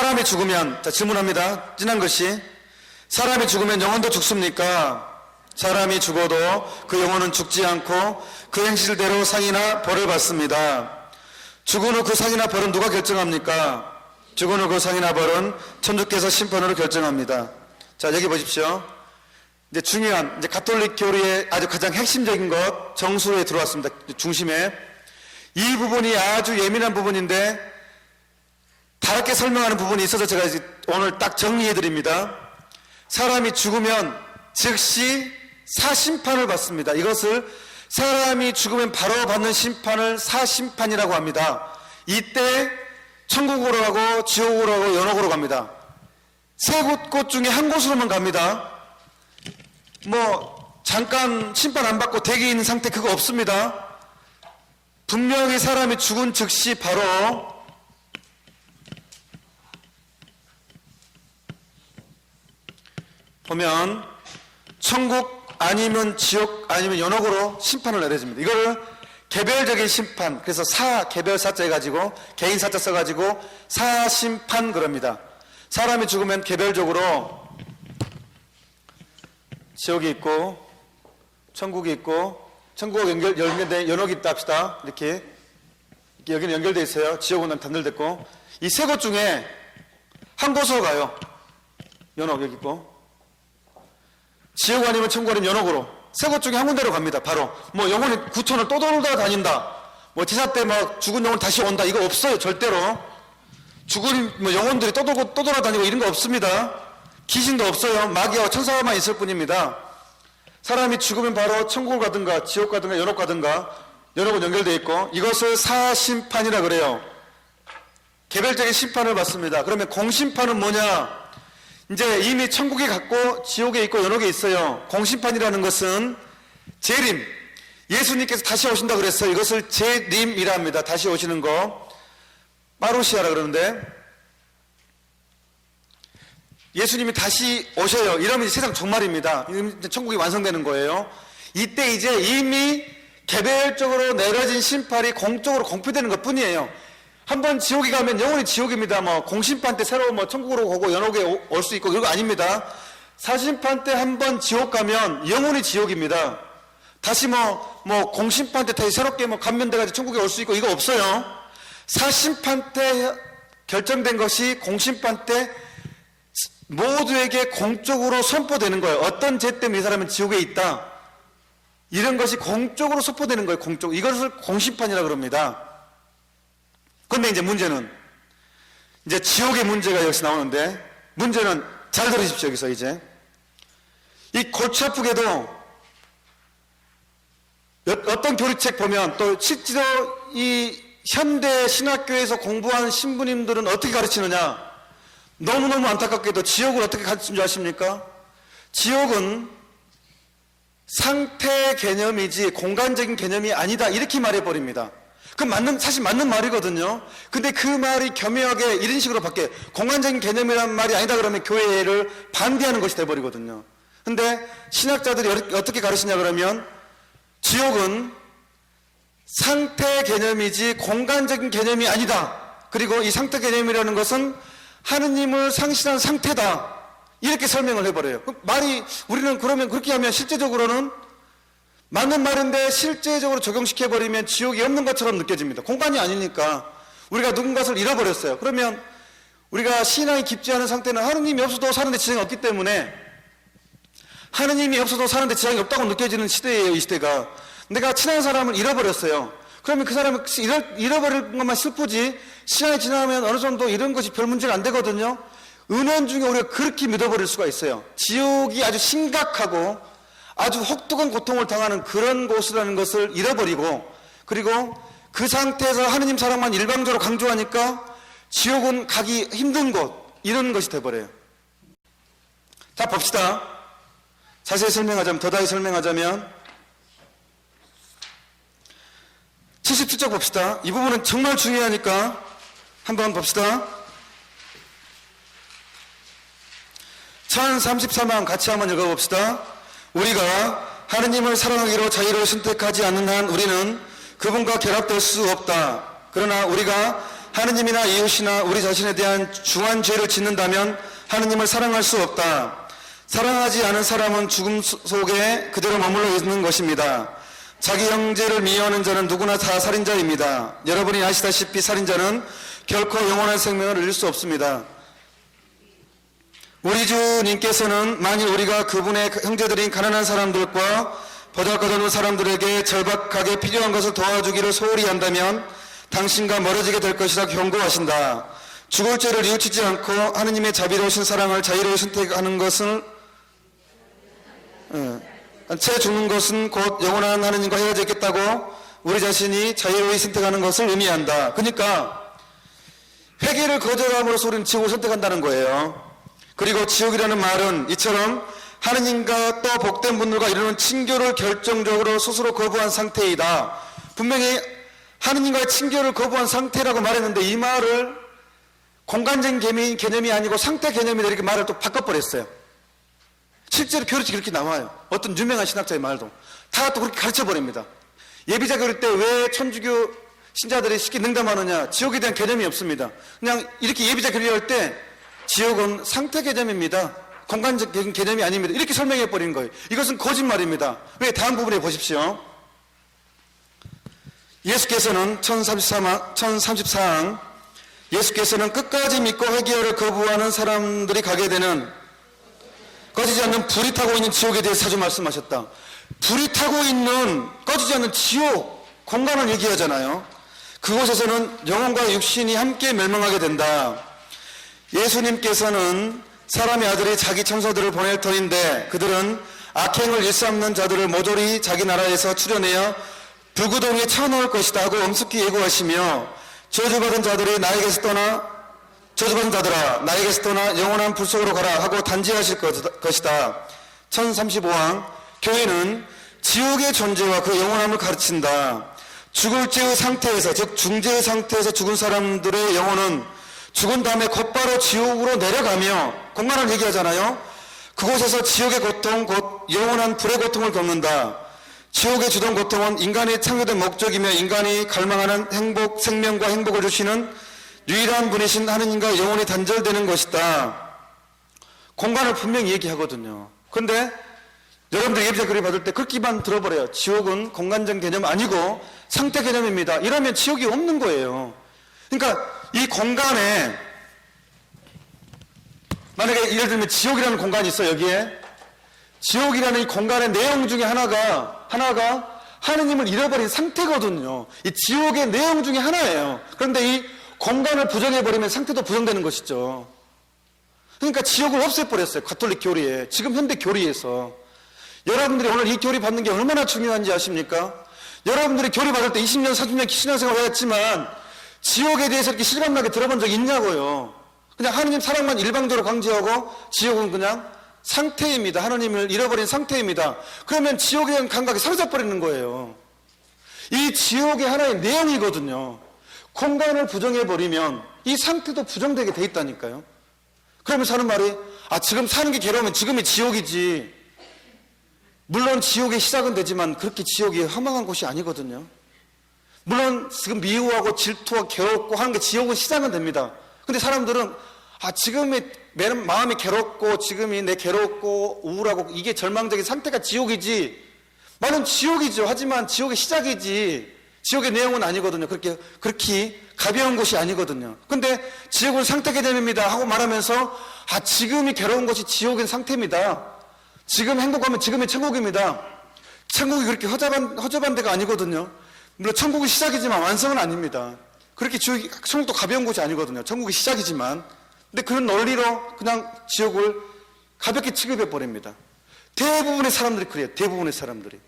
사람이 죽으면 자 질문합니다. 지난 것이 사람이 죽으면 영혼도 죽습니까? 사람이 죽어도 그 영혼은 죽지 않고 그 행실대로 상이나 벌을 받습니다. 죽은 후 그 상이나 벌은 누가 결정합니까? 죽은 후 그 상이나 벌은 천주께서 심판으로 결정합니다. 자 여기 보십시오. 이제 중요한 이제 가톨릭 교리의 아주 가장 핵심적인 것 정수에 들어왔습니다. 중심에 이 부분이 아주 예민한 부분인데 다르게 설명하는 부분이 있어서 제가 오늘 딱 정리해 드립니다. 사람이 죽으면 즉시 사심판을 받습니다. 이것을 사람이 죽으면 바로 받는 심판을 사심판이라고 합니다. 이때 천국으로 가고 지옥으로 가고 연옥으로 갑니다. 세곳 중에 한 곳으로만 갑니다. 뭐 잠깐 심판 안 받고 대기 있는 상태 그거 없습니다. 분명히 사람이 죽은 즉시 바로 보면 천국 아니면 지옥 아니면 연옥으로 심판을 내려집니다. 이거를 개별적인 심판 그래서 사 개별 사자 해가지고 개인 사자 써가지고 사심판 그럽니다. 사람이 죽으면 개별적으로 지옥이 있고 천국이 있고 천국과 연결 연결된 연옥이 있다 합시다. 이렇게, 여기는 연결돼 있어요. 지옥은 단절됐고 이 세 곳 중에 한 곳으로 가요. 연옥 여기 있고 지옥 아니면 천국 아니면 연옥으로 세 곳 중에 한 군데로 갑니다. 바로 뭐 영혼이 구천을 또 돌다 다닌다. 뭐 제사 때 막 죽은 영혼 다시 온다. 이거 없어요. 절대로. 죽은 뭐 영혼들이 또 돌고 또 돌아다니고 이런 거 없습니다. 귀신도 없어요. 마귀와 천사만 있을 뿐입니다. 사람이 죽으면 바로 천국을 가든가 지옥 가든가 연옥 가든가 연옥은 연결되어 있고 이것을 사심판이라 그래요. 개별적인 심판을 받습니다. 그러면 공심판은 뭐냐? 이제 이미 천국에 갔고 지옥에 있고 연옥에 있어요. 공심판이라는 것은 재림. 예수님께서 다시 오신다 그랬어요. 이것을 재림이라 합니다. 다시 오시는 거. 마루시아라 그러는데 예수님이 다시 오셔요. 이러면 세상 종말입니다. 천국이 완성되는 거예요. 이때 이제 이미 개별적으로 내려진 심판이 공적으로 공표되는 것 뿐이에요. 한 번 지옥에 가면 영원히 지옥입니다. 뭐 공심판 때 새로 뭐 천국으로 오고 연옥에 올 수 있고 그런 거 아닙니다. 사심판 때 한 번 지옥 가면 영원히 지옥입니다. 다시 뭐, 뭐 공심판 때 다시 새롭게 뭐 감면돼가지고 천국에 올 수 있고 이거 없어요. 사심판 때 결정된 것이 공심판 때 모두에게 공적으로 선포되는 거예요. 어떤 죄 때문에 이 사람은 지옥에 있다. 이런 것이 공적으로 선포되는 거예요. 공적. 이것을 공심판이라 그럽니다. 그런데 이제 문제는 이제 지옥의 문제가 여기서 나오는데 문제는 잘 들으십시오. 여기서 이제 이 골치 아프게도 여- 어떤 교리책 보면 또 실제로 이 현대 신학교에서 공부한 신부님들은 어떻게 가르치느냐 너무너무 안타깝게도 지옥을 어떻게 가르치는 줄 아십니까? 지옥은 상태 개념이지 공간적인 개념이 아니다 이렇게 말해버립니다. 그 맞는 사실 맞는 말이거든요. 근데 그 말이 겸허하게 이런 식으로 바뀌어 공간적인 개념이란 말이 아니다 그러면 교회를 반대하는 것이 돼버리거든요. 근데 신학자들이 어- 어떻게 가르치냐 그러면 지옥은 상태 개념이지 공간적인 개념이 아니다. 그리고 이 상태 개념이라는 것은 하느님을 상실한 상태다. 이렇게 설명을 해버려요. 그럼 말이 우리는 그러면 그렇게 하면 실제적으로는 맞는 말인데 실제적으로 적용시켜버리면 지옥이 없는 것처럼 느껴집니다. 공간이 아니니까 우리가 누군가를 잃어버렸어요. 그러면 우리가 신앙이 깊지 않은 상태는 하느님이 없어도 사는데 지장이 없기 때문에 하느님이 없어도 사는데 지장이 없다고 느껴지는 시대예요, 이 시대가. 내가 친한 사람을 잃어버렸어요. 그러면 그 사람을 잃어, 잃어버린 것만 슬프지, 시간이 지나면 어느 정도 이런 것이 별 문제가 안 되거든요. 은연 중에 우리가 그렇게 믿어버릴 수가 있어요. 지옥이 아주 심각하고 아주 혹독한 고통을 당하는 그런 곳이라는 것을 잃어버리고, 그리고 그 상태에서 하느님 사랑만 일방적으로 강조하니까 지옥은 가기 힘든 곳, 이런 것이 돼버려요. 자, 봅시다. 자세히 설명하자면, 더다히 설명하자면, 77쪽 봅시다. 이 부분은 정말 중요하니까 한번 봅시다. 1033만 같이 한번 읽어봅시다. 우리가 하느님을 사랑하기로 자유를 선택하지 않는 한 우리는 그분과 결합될 수 없다. 그러나 우리가 하느님이나 이웃이나 우리 자신에 대한 중한 죄를 짓는다면 하느님을 사랑할 수 없다. 사랑하지 않은 사람은 죽음 소- 속에 그대로 머물러 있는 것입니다. 자기 형제를 미워하는 자는 누구나 다 살인자입니다. 여러분이 아시다시피 살인자는 결코 영원한 생명을 잃을 수 없습니다. 우리 주님께서는 만일 우리가 그분의 형제들인 가난한 사람들과 보잘것없는 사람들에게 절박하게 필요한 것을 도와주기를 소홀히 한다면 당신과 멀어지게 될 것이라 경고하신다. 죽을 죄를 뉘우치지 않고 하느님의 자비로우신 사랑을 자유로이 선택하는 것은 예, 채 죽는 것은 곧 영원한 하느님과 헤어져 있겠다고 우리 자신이 자유로이 선택하는 것을 의미한다. 그러니까 회개를 거절함으로써 우리는 지옥을 선택한다는 거예요. 그리고 지옥이라는 말은 이처럼 하느님과 또 복된 분들과 이루는 친교를 결정적으로 스스로 거부한 상태이다. 분명히 하느님과의 친교를 거부한 상태라고 말했는데 이 말을 공간적인 개념이, 아니고 상태 개념이다 이렇게 말을 또 바꿔버렸어요. 실제로 교리책 그렇게 나와요. 어떤 유명한 신학자의 말도. 다 또 그렇게 가르쳐버립니다. 예비자 그럴 때왜 천주교 신자들이 쉽게 능담하느냐. 지옥에 대한 개념이 없습니다. 그냥 이렇게 예비자 교리할 때 지옥은 상태 개념입니다. 공간적인 개념이 아닙니다. 이렇게 설명해 버린 거예요. 이것은 거짓말입니다. 왜? 다음 부분에 보십시오. 예수께서는 1034장, 1034항 예수께서는 끝까지 믿고 회개를 거부하는 사람들이 가게 되는 꺼지지 않는 불이 타고 있는 지옥에 대해 자주 말씀하셨다. 불이 타고 있는 꺼지지 않는 지옥 공간을 얘기하잖아요. 그곳에서는 영혼과 육신이 함께 멸망하게 된다. 예수님께서는 사람의 아들이 자기 천사들을 보낼 터인데 그들은 악행을 일삼는 자들을 모조리 자기 나라에서 추려내어 불구덩이에 쳐넣을 것이다 하고 엄숙히 예고하시며 저주받은 자들이 나에게서 떠나 저주받은 자들아 나에게서 떠나 영원한 불 속으로 가라 하고 단지하실 것- 것이다. 1035항 교회는 지옥의 존재와 그 영원함을 가르친다. 죽을 죄의 상태에서 즉 중죄의 상태에서 죽은 사람들의 영혼은 죽은 다음에 곧바로 지옥으로 내려가며 공간을 얘기하잖아요. 그곳에서 지옥의 고통 곧 영원한 불의 고통을 겪는다. 지옥의 주던 고통은 인간의 창조된 목적이며 인간이 갈망하는 행복, 생명과 행복을 주시는 유일한 분이신 하느님과 영원히 단절되는 것이다. 공간을 분명히 얘기하거든요. 근데 여러분들 예비자 교리 받을 때 그렇게만 들어버려요. 지옥은 공간적 개념 아니고 상태 개념입니다. 이러면 지옥이 없는 거예요. 그러니까 이 공간에 만약에 예를 들면 지옥이라는 공간이 있어 여기에 지옥이라는 이 공간의 내용 중에 하나가 하나가 하느님을 잃어버린 상태거든요. 이 지옥의 내용 중에 하나예요. 그런데 이 공간을 부정해 버리면 상태도 부정되는 것이죠. 그러니까 지옥을 없애버렸어요. 가톨릭 교리에. 지금 현대 교리에서. 여러분들이 오늘 이 교리 받는 게 얼마나 중요한지 아십니까? 여러분들이 교리 받을 때 20년, 30년 신앙생활 하였지만 지옥에 대해서 이렇게 실감나게 들어본 적 있냐고요. 그냥 하느님 사랑만 일방적으로 강조하고 지옥은 그냥 상태입니다. 하느님을 잃어버린 상태입니다. 그러면 지옥에 대한 감각이 사라져버리는 거예요. 이 지옥의 하나의 내용이거든요. 공간을 부정해버리면 이 상태도 부정되게 돼 있다니까요. 그러면서 하는 말이, 아, 지금 사는 게 괴로우면 지금이 지옥이지. 물론 지옥의 시작은 되지만 그렇게 지옥이 허망한 곳이 아니거든요. 물론 지금 미워하고 질투하고 괴롭고 하는 게 지옥은 시작은 됩니다. 근데 사람들은 아 지금이 내 마음이 괴롭고 지금이 내 괴롭고 우울하고 이게 절망적인 상태가 지옥이지. 말은 지옥이죠. 하지만 지옥의 시작이지. 지옥의 내용은 아니거든요. 그렇게 그렇게 가벼운 곳이 아니거든요. 근데 지옥은 상태 개념입니다 하고 말하면서 아 지금이 괴로운 것이 지옥인 상태입니다. 지금 행복하면 지금이 천국입니다. 천국이 그렇게 허접한, 허접한 데가 아니거든요. 물론 천국이 시작이지만 완성은 아닙니다. 그렇게 천국도 가벼운 곳이 아니거든요. 천국이 시작이지만. 근데 그런 논리로 그냥 지옥을 가볍게 취급해 버립니다. 대부분의 사람들이 그래요. 대부분의 사람들이.